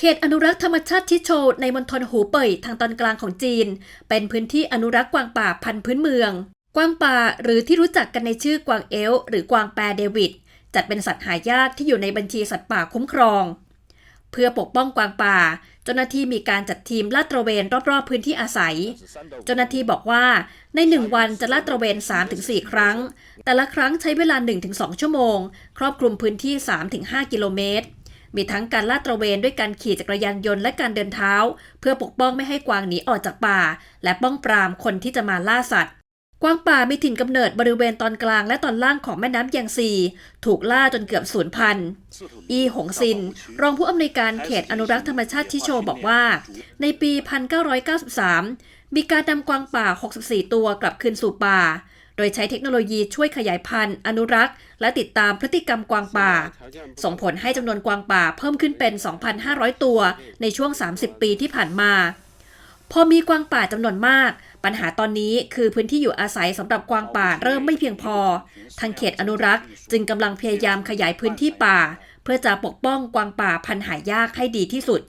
เขตอนุรักษ์ธรรมชาติชิโชในมณฑลหูเป่ยทางตอนกลางของจีน เป็นพื้นที่อนุรักษ์กวางป่าพันธุ์พื้นเมือง กวางป่าหรือที่รู้จักกันในชื่อกวางเอลหรือกวางแปรเดวิดจัดเป็นสัตว์หายากที่อยู่ในบัญชีสัตว์ป่าคุ้มครอง เพื่อปกป้องกวางป่า เจ้าหน้าที่มีการจัดทีมลาดตระเวนรอบๆพื้นที่อาศัย เจ้าหน้าที่บอกว่าในหนึ่งวันจะลาดตระเวน 3-4 ครั้ง แต่ละครั้งใช้เวลา 1-2 ชั่วโมง ครอบคลุมพื้นที่ 3-5 กิโลเมตร มีทั้งการลาดตระเวนด้วยการขี่จักรยานยนต์และการเดินเท้า เพื่อปกป้องไม่ให้กวางหนีออกจากป่า และป้องปรามคนที่จะมาล่าสัตว์ กวางป่ามีถิ่นกำเนิดบริเวณตอนกลางและตอนล่างของแม่น้ำแยงซี ถูกล่าจนเกือบสูญพันธุ์ อีหงซิน รองผู้อำนวยการเขตอนุรักษ์ธรรมชาติชิโชบอกว่า ในปี 1993 มีการนำกวางป่า 64 ตัวกลับคืนสู่ป่า โดยใช้เทคโนโลยีช่วยขยายพันธุ์ อนุรักษ์ และติดตามพฤติกรรมกวางป่า ส่งผลให้จำนวนกวางป่าเพิ่มขึ้นเป็น 2,500 ตัวในช่วง 30 ปีที่ผ่านมา พอมีกวางป่าจำนวนมาก ปัญหาตอนนี้คือพื้นที่อยู่อาศัยสำหรับกวางป่าเริ่มไม่เพียงพอ ทางเขตอนุรักษ์ จึงกำลังพยายามขยายพื้นที่ป่า เพื่อจะปกป้องกวางป่าพันธุ์หายากให้ดีที่สุด